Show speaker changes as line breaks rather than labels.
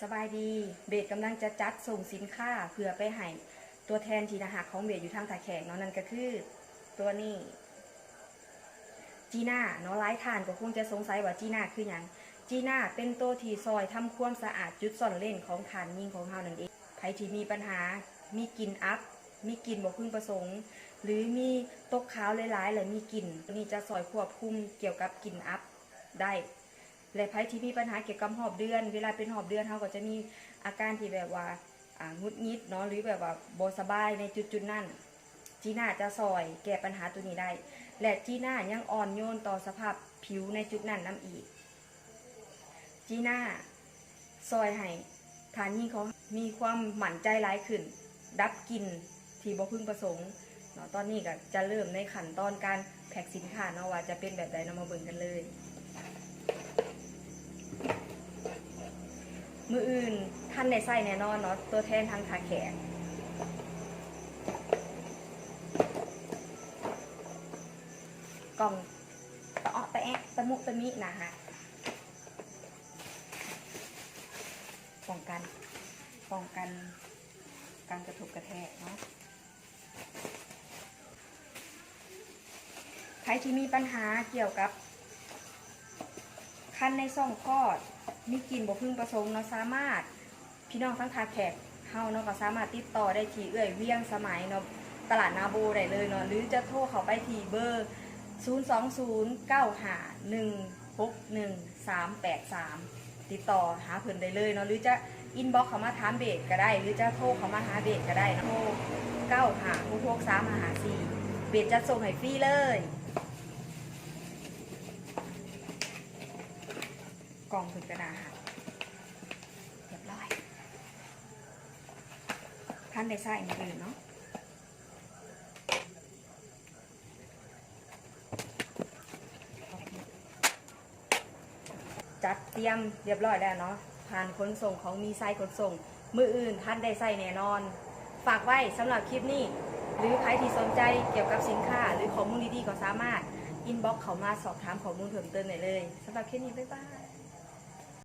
สบายดีเบสกำลังจะจัดส่งสินค้าเพื่อไปให้ตัวแทนทีนาหักของเบสอยู่ทางตาแขกเนาะนั่นก็คือตัวนี้จีน่าเนาะหลายทานก็คงจะสงสัยว่าจีน่าคือหยังจีน่าเป็นตัวที่ซอยทำความสะอาดจุดซ่อนเล่นของฐานยิงของเฮานั่นเองใครที่มีปัญหามีกลิ่นอัพมีกลิ่นบ่พึงประสงค์ หรือมีตกขาวหลายๆหรือมีกลิ่นตัวนี้จะซอยควบคุมเกี่ยวกับกลิ่นอัพได้ และไพ่ที่มีปัญหาเกี่ยวกับหอบเดือน เวลาเป็นหอบเดือนเขาก็จะมีอาการที่แบบว่าอ่างุดงิดเนาะหรือแบบว่าโบสบายในจุดจุดๆนั้นจีน่าจะซอยแก้ปัญหาตัวนี้ได้ และจีน่ายังอ่อนโยนต่อสภาพผิวในจุดนั้นน้ำอีก จีน่าซอยให้ฐานยิ่งเขามีความหมั่นใจร้ายขึ้น ดับกลินที่บ่พึงประสงค์เนาะตอนนี้ก็จะเริ่มในขั้นตอนการแพ็คสินค้าเนาะว่าจะเป็นแบบใดนามาเบิ่งกันเลย มืออื่นท่านในไส้แน่นอนเนาะตัวแทนทางขาแขกกล่องตะเออตะแอะตะมุตะมินะฮะป้องกันป้องกันการกระทบกระแทกเนาะใครที่มีปัญหาเกี่ยวกับ คันในซ่องคลอดมีกลิ่นบ่พึงประสงค์เนาะสามารถ พี่น้องทั้งคาแขกเฮาเนาะก็สามารถติดต่อได้ที่เอื้อยเวียงสมัยเนาะตลาดนาโบได้เลยเนาะหรือจะโทรเขาไปที่เบอร์ 02095161383 ติดต่อหาเพิ่นได้เลยเนาะหรือจะอินบ็อกเขามาถามเบสก็ได้ หรือจะโทรเขามาหาเบสก็ได้เนาะโทร95663554เบสจะส่งให้ฟรีเลย กองถึงกระดาษเรียบร้อยท่านได้ใส่อย่างอื่นเนาะจัดเตรียมเรียบร้อยแล้วเนาะผ่านขนส่งของมีไซขนส่ง มืออื่นท่านได้ใส่แน่นอน ฝากไว้สำหรับคลิปนี้ หรือใครที่สนใจเกี่ยวกับสินค้า หรือข้อมูลดีๆก็สามารถอินบ็อกเข้ามาสอบถามข้อมูลเพิ่มเติมได้เลยสำหรับคลิปนี้ บ๊ายบาย